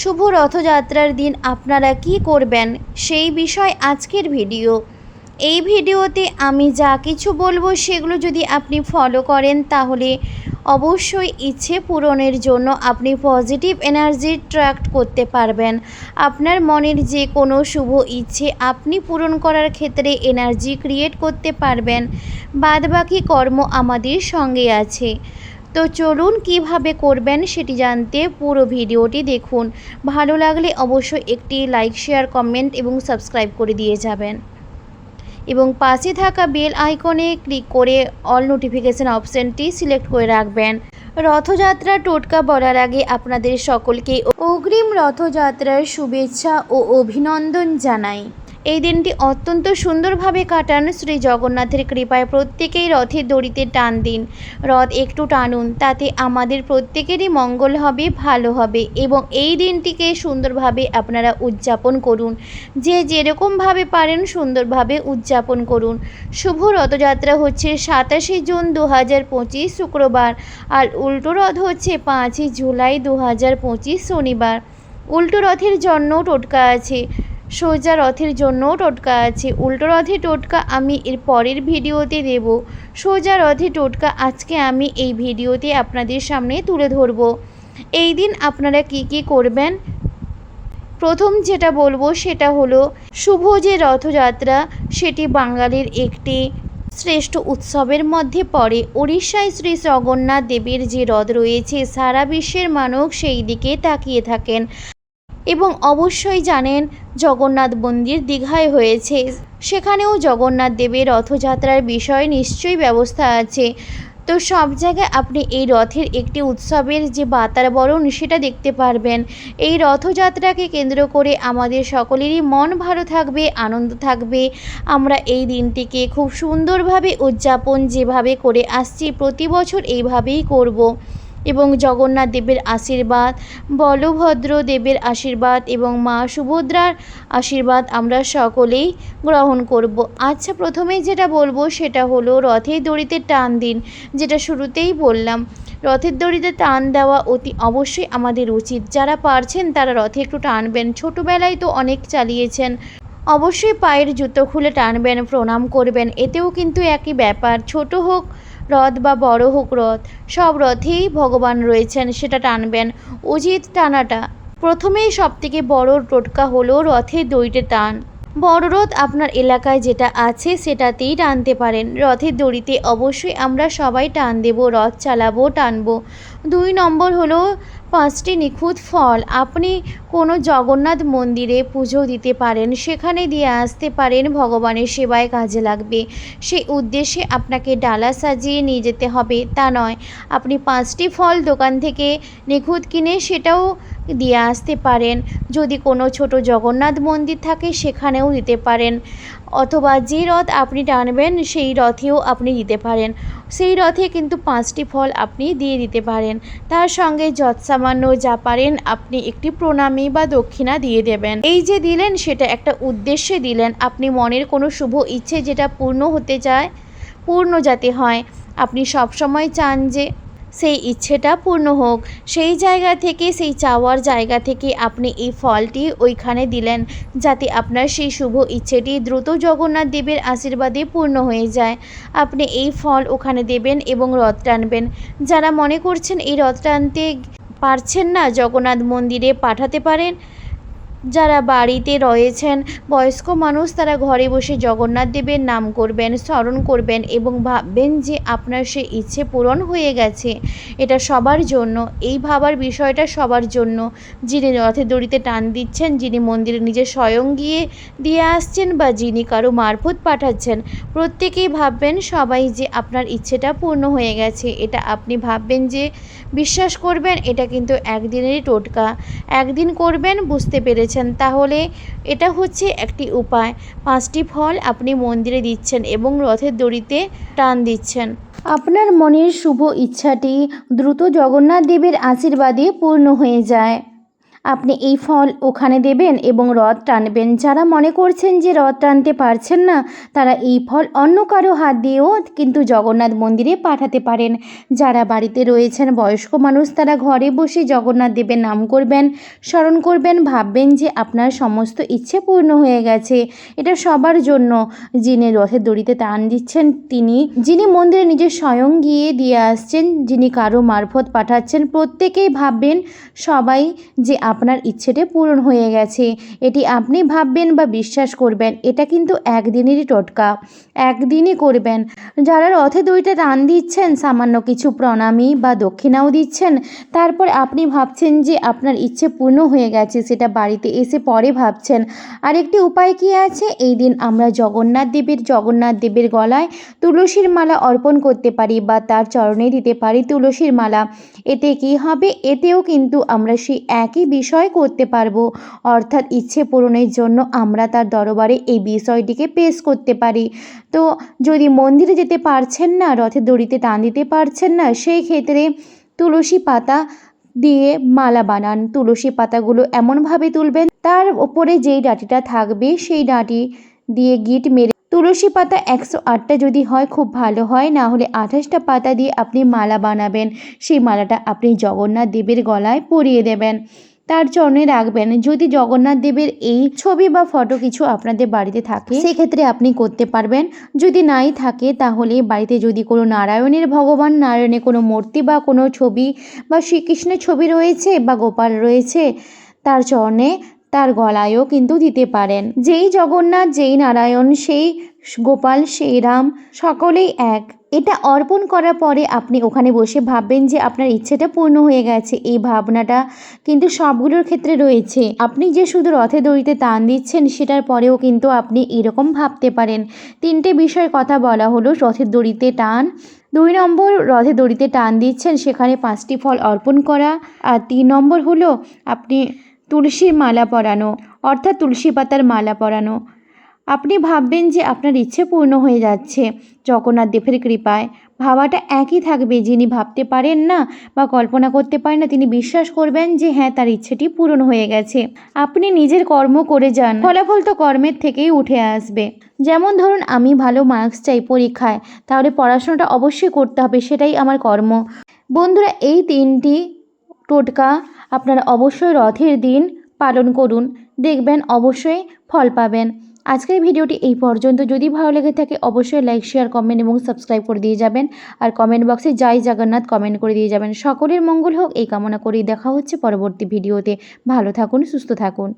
শুভ রথযাত্রার দিন আপনারা কি করবেন সেই বিষয় আজকের ভিডিও। এই ভিডিওতে আমি যা কিছু বলব সেগুলো যদি আপনি ফলো করেন তাহলে অবশ্যই ইচ্ছে পূরণের জন্য আপনি পজিটিভ এনার্জি ট্র্যাক্ট করতে পারবেন। আপনার মনের যে কোনো শুভ ইচ্ছে আপনি পূরণ করার ক্ষেত্রে এনার্জি ক্রিয়েট করতে পারবেন। বাদবাকি কর্ম আমাদের সঙ্গে আছে। তো চলুন কীভাবে করবেন সেটি জানতে পুরো ভিডিওটি দেখুন। ভালো লাগলে অবশ্যই একটি লাইক, শেয়ার, কমেন্ট এবং সাবস্ক্রাইব করে দিয়ে যাবেন। এবং পাশে থাকা বেল আইকনে ক্লিক করে অল নোটিফিকেশান অপশানটি সিলেক্ট করে রাখবেন। রথযাত্রা টোটকা বলার আগে আপনাদের সকলকে অগ্রিম রথযাত্রার শুভেচ্ছা ও অভিনন্দন জানাই। এই দিনটি অত্যন্ত সুন্দরভাবে কাটান শ্রী জগন্নাথের কৃপায় প্রত্যেকেই রথের দড়িতে টান দিন। রথ একটু টানুন, তাতে আমাদের প্রত্যেকেরই মঙ্গল হবে, ভালো হবে এবং এই দিনটিকে সুন্দরভাবে আপনারা উদযাপন করুন। যে যেরকমভাবে পারেন সুন্দরভাবে উদযাপন করুন। শুভ রথযাত্রা হচ্ছে সাতাশে জুন দু হাজার পঁচিশ শুক্রবার, আর উল্টো রথ হচ্ছে পাঁচই জুলাই দু হাজার পঁচিশ শনিবার। উল্টো রথের জন্য টোটকা আছে। সোজা রথের জন্যও টোটকা আছে। উল্টো রথে টোটকা আমি এর পরের ভিডিওতে দেব। সোজা রথে টোটকা আজকে আমি এই ভিডিওতে আপনাদের সামনে তুলে ধরব। এই দিন আপনারা কি কি করবেন? প্রথম যেটা বলব সেটা হলো, শুভ যে রথযাত্রা সেটি বাঙালির একটি শ্রেষ্ঠ উৎসবের মধ্যে পড়ে। উড়িষ্যায় শ্রী জগন্নাথ দেবের যে রথ রয়েছে, সারা বিশ্বের মানুষ সেই দিকে তাকিয়ে থাকেন। এবং অবশ্যই জানেন জগন্নাথ মন্দির দীঘায় হয়েছে। সেখানেও জগন্নাথ দেবের রথযাত্রার বিষয়ে নিশ্চয়ই ব্যবস্থা আছে। তো সব জায়গায় আপনি এই রথের একটি উৎসবের যে বাতাবরণ সেটা দেখতে পারবেন। এই রথযাত্রাকে কেন্দ্র করে আমাদের সকলেরই মন ভালো থাকবে, আনন্দ থাকবে। আমরা এই দিনটিকে খুব সুন্দরভাবে উদযাপন যেভাবে করে আসছি, প্রতি বছর এইভাবেই করব। এবং জগন্নাথ দেবের আশীর্বাদ, বলভদ্র দেবের আশীর্বাদ এবং মা সুভদ্রার আশীর্বাদ আমরা সকলেই গ্রহণ করব। আচ্ছা প্রথমে যেটা বলব সেটা হলো রথের দড়িতে টান দিন, যেটা শুরুতেই বললাম। রথের দড়িতে টান দেওয়া অতি অবশ্যই আমাদের উচিত। যারা পারছেন তারা রথে একটু টানবেন। ছোটোবেলায় তো অনেক চালিয়েছেন। অবশ্যই পায়ের জুতো খুলে টানবেন, প্রণাম করবেন। এতেও কিন্তু একই ব্যাপার। ছোট হোক রথ বা বড় হোক রথ, সব রথেই ভগবান রয়েছেন, সেটা টানবেন। উচিত টানাটা প্রথমেই সব থেকে বড় টোটকা হলো রথে দড়িতে টান। বড় রথ আপনার এলাকায় যেটা আছে সেটাতেই টানতে পারেন। রথের দড়িতে অবশ্যই আমরা সবাই টান দেব, রথ চালাবো, টানবো। দুই নম্বর হলো পাঁচটি নিখুঁত ফল। আপনি কোনো জগন্নাথ মন্দিরে পুজো দিতে পারেন, সেখানে দিয়ে আসতে পারেন, ভগবানের সেবায় কাজে লাগবে। সেই উদ্দেশ্যে আপনাকে ডালা সাজিয়ে নিয়ে যেতে হবে, তা নয়। আপনি পাঁচটি ফল দোকান থেকে নিখুঁত কিনে সেটাও দিয়ে আসতে পারেন। যদি কোনো ছোট জগন্নাথ মন্দির থাকে, সেখানেও দিতে পারেন। অথবা যে রথ আপনি টানবেন, সেই রথেও আপনি দিতে পারেন। সেই রথে কিন্তু পাঁচটি ফল আপনি দিয়ে দিতে পারেন। তার সঙ্গে যৎসামান্য যা পারেন, আপনি একটি প্রণামী বা দক্ষিণা দিয়ে দেবেন। এই যে দিলেন, সেটা একটা উদ্দেশ্যে দিলেন। আপনি মনের কোনো শুভ ইচ্ছে যেটা পূর্ণ হতে চায়, পূর্ণ যাতে হয়, আপনি সবসময় চান যে সেই ইচ্ছেটা পূর্ণ হোক। সেই জায়গা থেকে, সেই চাওয়ার জায়গা থেকে আপনি এই ফলটি ওইখানে দিলেন, যাতে আপনার সেই শুভ ইচ্ছেটি দ্রুত জগন্নাথ দেবের আশীর্বাদে পূর্ণ হয়ে যায়। আপনি এই ফল ওখানে দেবেন এবং রথ টানবেন। যারা মনে করছেন এই রথ টানতে পারছেন না, জগন্নাথ মন্দিরে পাঠাতে পারেন যারা বাড়িতে রয়েছেন, বয়স্ক মানুষ তারা ঘরে বসে জগন্নাথ দেবের নাম করবেন, স্মরণ করবেন এবং ভাববেন যে আপনার সে ইচ্ছে পূরণ হয়ে গেছে। এটা সবার জন্য। এই ভাবার বিষয়টা সবার জন্য। যিনি রথের দড়িতে টান দিচ্ছেন, যিনি মন্দিরে নিজে স্বয়ং গিয়ে দিয়ে আসছেন বা যিনি কারও মারফত পাঠাচ্ছেন, প্রত্যেকেই ভাববেন সবাই যে আপনার ইচ্ছেটা পূর্ণ হয়ে গেছে। এটা আপনি ভাববেন যে বিশ্বাস করবেন, এটা কিন্তু একদিনেরই টোটকা। একদিন করবেন, বুঝতে পেরেছেন তাহলে এটা হচ্ছে একটি উপায়। পাঁচটি ফল আপনি মন্দিরে দিচ্ছেন এবং রথের দড়িতে টান দিচ্ছেন। আপনার মনের শুভ ইচ্ছাটি দ্রুত জগন্নাথ দেবের আশীর্বাদে পূর্ণ হয়ে যায়। আপনি এই ফল ওখানে দেবেন এবং রথ টানবেন। যারা মনে করছেন যে রথ টানতে পারছেন না, তারা এই ফল অন্য কারও হাত দিয়েও কিন্তু জগন্নাথ মন্দিরে পাঠাতে পারেন। যারা বাড়িতে রয়েছেন, বয়স্ক মানুষ, তারা ঘরে বসে জগন্নাথ দেবের নাম করবেন, স্মরণ করবেন, ভাববেন যে আপনার সমস্ত ইচ্ছে পূর্ণ হয়ে গেছে। এটা সবার জন্য। যিনি রথের দড়িতে টান দিচ্ছেন, তিনি, যিনি মন্দিরে নিজে স্বয়ং গিয়ে দিয়ে আসছেন, যিনি কারও মারফত পাঠাচ্ছেন, প্রত্যেকেই ভাববেন সবাই যে আপনার ইচ্ছেটা পূরণ হয়ে গেছে। এটি আপনি ভাববেন বা বিশ্বাস করবেন, এটা কিন্তু একদিনেরই টোটকা। একদিনই করবেন। যারা রথে দড়িতে টান দিচ্ছেন, সামান্য কিছু প্রণামী বা দক্ষিণাও দিচ্ছেন, তারপর আপনি ভাবছেন যে আপনার ইচ্ছে পূর্ণ হয়ে গেছে, সেটা বাড়িতে এসে পরে ভাবছেন। আরেকটি উপায় কি আছে? এই দিন আমরা জগন্নাথ দেবের জগন্নাথ দেবের গলায় তুলসীর মালা অর্পণ করতে পারি বা তার চরণে দিতে পারি তুলসীর মালা। এতে কি হবে? এতেও কিন্তু আমরা সেই একই বিষয় করতে পারব। অর্থাৎ ইচ্ছে পূরণের জন্য আমরা তার দরবারে এই বিষয়টিকে পেশ করতে পারি। তো যদি মন্দিরে যেতে পারছেন না, রথের দড়িতে টান দিতে পারছেন না, সেই ক্ষেত্রে তুলসী পাতা দিয়ে মালা বানান। তুলসী পাতাগুলো এমনভাবে তুলবেন, তার ওপরে যেই ডাঁটিটা থাকবে, সেই ডাঁটি দিয়ে গিট মেরে তুলসী পাতা একশো আটটা যদি হয়, খুব ভালো হয়। না হলে আঠাশটা পাতা দিয়ে আপনি মালা বানাবেন। সেই মালাটা আপনি জগন্নাথ দেবের গলায় পরিয়ে দেবেন। তার চরণে রাখবেন। যদি জগন্নাথ দেবের এই ছবি বা ফটো কিছু আপনাদের বাড়িতে থাকে, সেক্ষেত্রে আপনি করতে পারবেন। যদি নাই থাকে, তাহলে বাড়িতে যদি কোনো নারায়ণের ভগবান, নারায়ণের কোনো মূর্তি বা কোনো ছবি বা শ্রীকৃষ্ণের ছবি রয়েছে বা গোপাল রয়েছে, তার চরণে তার গলায়ও কিন্তু দিতে পারেন। যেই জগন্নাথ, যেই নারায়ণ, সেই গোপাল সেই রাম সকলেই এক। এটা অর্পণ করার পরে আপনি ওখানে বসে ভাববেন যে আপনার ইচ্ছেটা পূর্ণ হয়ে গেছে, এই ভাবনাটা কিন্তু সবগুলোর ক্ষেত্রে রয়েছে। আপনি যে শুধু রথে দড়িতে টান দিচ্ছেন, সেটার পরেও কিন্তু আপনি এরকম ভাবতে পারেন। তিনটে বিষয়ের কথা বলা হলো রথের দড়িতে টান। দুই নম্বর, রথে দড়িতে টান দিচ্ছেন, সেখানে পাঁচটি ফল অর্পণ করা। আর তিন নম্বর হলো, আপনি তুলসীর মালা পরানো, অর্থাৎ তুলসী পাতার মালা পরানো। আপনি ভাববেন যে আপনার ইচ্ছে পূর্ণ হয়ে যাচ্ছে। জগন্নাথ দেবের কৃপায় ভাবাটা একই থাকবে, যিনি ভাবতে পারেন না বা কল্পনা করতে পারেন না, তিনি বিশ্বাস করবেন যে হ্যাঁ তার ইচ্ছেটি পূরণ হয়ে গেছে। আপনি নিজের কর্ম করে যান, ফলাফল তো কর্মের থেকেই উঠে আসবে। যেমন ধরুন, আমি ভালো মার্কস চাই পরীক্ষায়, তাহলে পড়াশোনাটা অবশ্যই করতে হবে, সেটাই আমার কর্ম। বন্ধুরা, এই তিনটি টোটকা আপনারা অবশ্যই রথের দিন পালন করুন, দেখবেন অবশ্যই ফল পাবেন। আজকের ভিডিওটি এই পর্যন্ত। যদি ভালো লেগে থাকে, অবশ্যই লাইক শেয়ার কমেন্ট এবং সাবস্ক্রাইব করে দিয়ে যাবেন। আর কমেন্ট বক্সে জয় জগন্নাথ কমেন্ট করে দিয়ে যাবেন। সকলের মঙ্গল হোক, এই কামনা করেই দেখা হচ্ছে পরবর্তী ভিডিওতে। ভালো থাকুন, সুস্থ থাকুন।